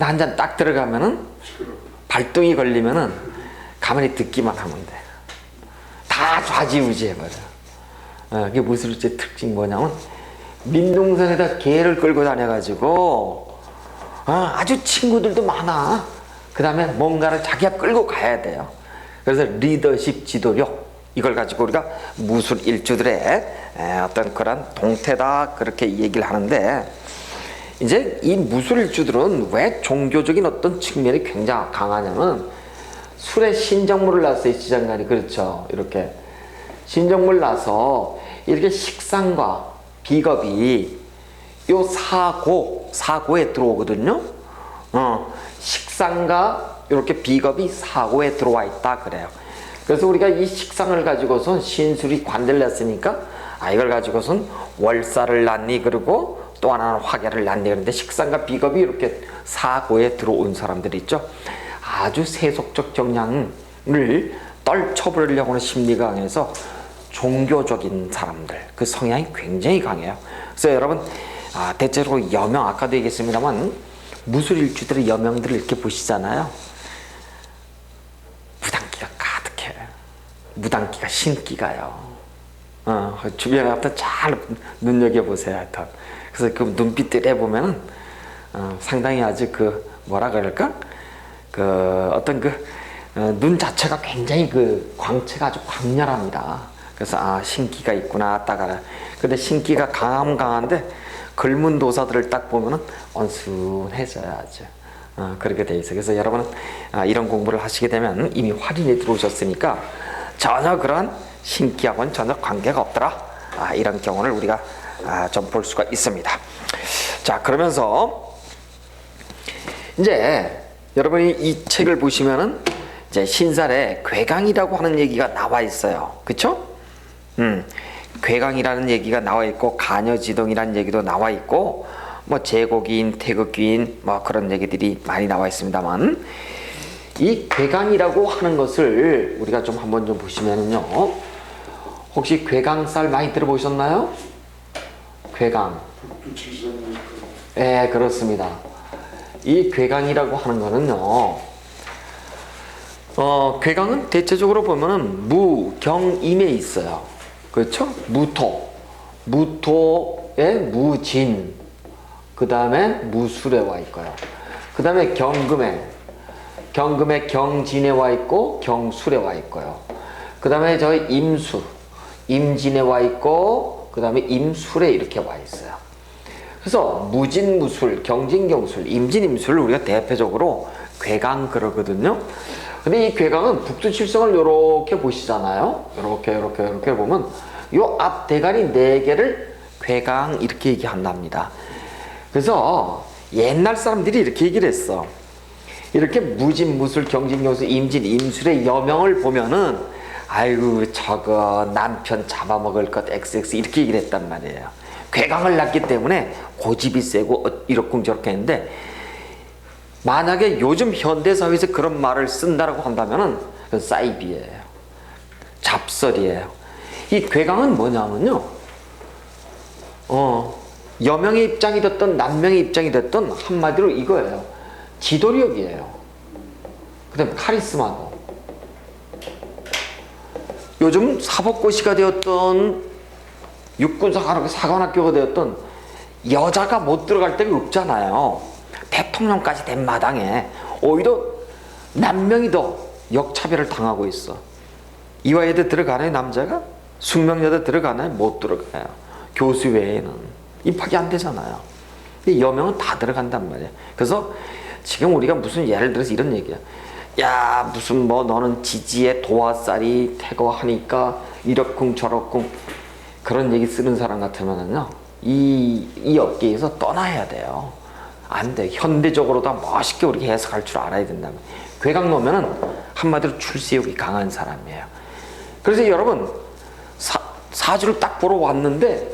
한 잔 딱 들어가면은 발동이 걸리면은 가만히 듣기만 하면 돼. 다 좌지우지해버려. 어, 그게 무술제 특징 뭐냐면 민둥산에다 개를 끌고 다녀가지고 어, 아주 친구들도 많아. 그 다음에 뭔가를 자기가 끌고 가야 돼요. 그래서 리더십 지도력 이걸 가지고 우리가 무술 일주들의 에, 어떤 그런 동태다 그렇게 얘기를 하는데 이제 이 무술 일주들은 왜 종교적인 어떤 측면이 굉장히 강하냐면 술에 신정물을 놨어요 지장간이 그렇죠 이렇게 신정물 나서 이렇게 식상과 비겁이 요 사고 사고에 들어오거든요. 어, 식상과 이렇게 비겁이 사고에 들어와 있다 그래요. 그래서 우리가 이 식상을 가지고선 신술이 관대를 냈으니까 아 이걸 가지고선 월사를 낳니 그리고 또 하나는 낳니 그런데 식상과 비겁이 이렇게 사고에 들어온 사람들이 있죠. 아주 세속적 경향을 떨쳐버리려고 하는 심리가 강해서 종교적인 사람들 그 성향이 굉장히 강해요. 그래서 여러분 아, 대체로 여명 아까도 얘기했습니다만 무술일주들의 여명들을 이렇게 보시잖아요. 무당기가 가득해. 무당기가 신기가요. 어, 주변에 갖다 잘 눈여겨 보세요. 하여튼. 그래서 그 눈빛들에 보면은 어, 상당히 아주 그 뭐라 그럴까? 그 어떤 그 어, 눈 자체가 굉장히 그 광채가 아주 강렬합니다. 그래서 아 신기가 있구나 딱 알아. 근데 신기가 강함 강한데 글문 도사들을 딱 보면은 온순해져야 아주 어, 그렇게 돼 있어. 그래서 여러분은 아, 이런 공부를 하시게 되면 이미 활인이 들어오셨으니까 전혀 그런 신기하고는 전혀 관계가 없더라. 아, 이런 경우를 우리가 아, 좀 볼 수가 있습니다. 자 그러면서 이제 여러분이 이 책을 보시면은 이제 신살에 괴강이라고 하는 얘기가 나와 있어요. 그쵸? 음, 괴강이라는 얘기가 나와 있고 가녀지동이라는 얘기도 나와 있고 뭐 제국인, 태극기인 뭐 그런 얘기들이 많이 나와 있습니다만 이 괴강이라고 하는 것을 우리가 좀 한번 좀 보시면은요. 혹시 괴강살 많이 들어보셨나요? 괴강. 예, 그렇습니다. 이 괴강이라고 하는 거는요. 어, 괴강은 대체적으로 보면은 무 경 임에 있어요. 그렇죠? 무토. 무토에 무진. 그 다음에 무술에 와 있고요. 그 다음에 경금에. 경금에 경진에 와 있고 경술에 와 있고요. 그 다음에 저 임수. 임진에 와 있고 그 다음에 임술에 이렇게 와 있어요. 그래서 무진무술, 경진경술, 임진임술을 우리가 대표적으로 괴강 그러거든요. 근데 이 괴강은 북두칠성을 이렇게 보시잖아요. 이렇게 이렇게 이렇게 보면 요 앞 대가리 네 개를 괴강 이렇게 얘기한답니다. 그래서 옛날 사람들이 이렇게 얘기를 했어. 이렇게 무진 무술, 경진경술, 임진, 임술의 여명을 보면은 아이고 저거 남편 잡아먹을 것 XX 이렇게 얘기를 했단 말이에요. 괴강을 낳기 때문에 고집이 세고 어- 이렇고 저렇게 했는데 만약에 요즘 현대 사회에서 그런 말을 쓴다라고 한다면은 그건 사이비예요. 잡설이에요. 이 괴강은 뭐냐면요. 어, 여명의 입장이 됐던 남명의 입장이 됐던 한마디로 이거예요. 지도력이에요. 그 다음 카리스마도. 요즘 사법고시가 되었던 육군사관학교 사관학교가 되었던 여자가 못 들어갈 데가 없잖아요. 대통령까지 된 마당에 오히려 남명이 더 역차별을 당하고 있어. 이화여대 들어가나요 남자가? 숙명여대 들어가나요? 못 들어가요. 교수 외에는 입학이 안 되잖아요. 이 여명은 다 들어간단 말이야. 그래서 지금 우리가 무슨 예를 들어서 이런 얘기야. 야 무슨 뭐 너는 지지에 도화살이 태거하니까 이렇쿵 저렇쿵 그런 얘기 쓰는 사람 같으면은요 이, 이 업계에서 떠나야 돼요. 안 돼. 현대적으로 다 멋있게 우리 해석할 줄 알아야 된다면. 괴강 놓으면은 한마디로 출세욕이 강한 사람이에요. 그래서 여러분 사, 사주를 딱 보러 왔는데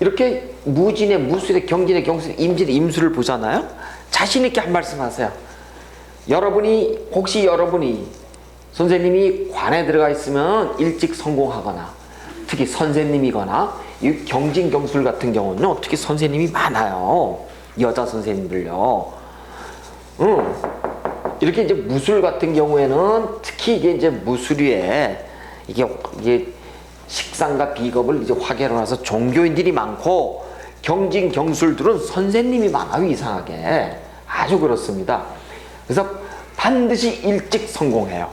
이렇게 무진의 무술의 경진의 경술 임진의 임술을 보잖아요. 자신 있게 한 말씀 하세요. 여러분이 혹시 여러분이 선생님이 관에 들어가 있으면 일찍 성공하거나 특히 선생님이거나 이 경진 경술 같은 경우는 특히 선생님이 많아요. 여자 선생님들요. 응. 이렇게 이제 무술 같은 경우에는 특히 이게 이제 무술위에 이게 이게 식상과 비겁을 이제 확연을 해서 종교인들이 많고 경진 경술들은 선생님이 많아요 이상하게 아주 그렇습니다. 그래서 반드시 일찍 성공해요.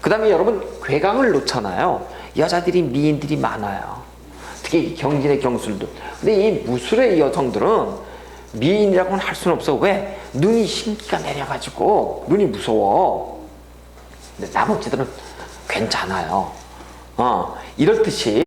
그 다음에 여러분 괴강을 놓잖아요. 여자들이 미인들이 많아요. 특히 경진의 경술들. 근데 이 무술의 여성들은 미인이라고는 할 수는 없어. 왜? 눈이 신기가 내려가지고 눈이 무서워. 근데 나머지들은 괜찮아요. 어, 이렇듯이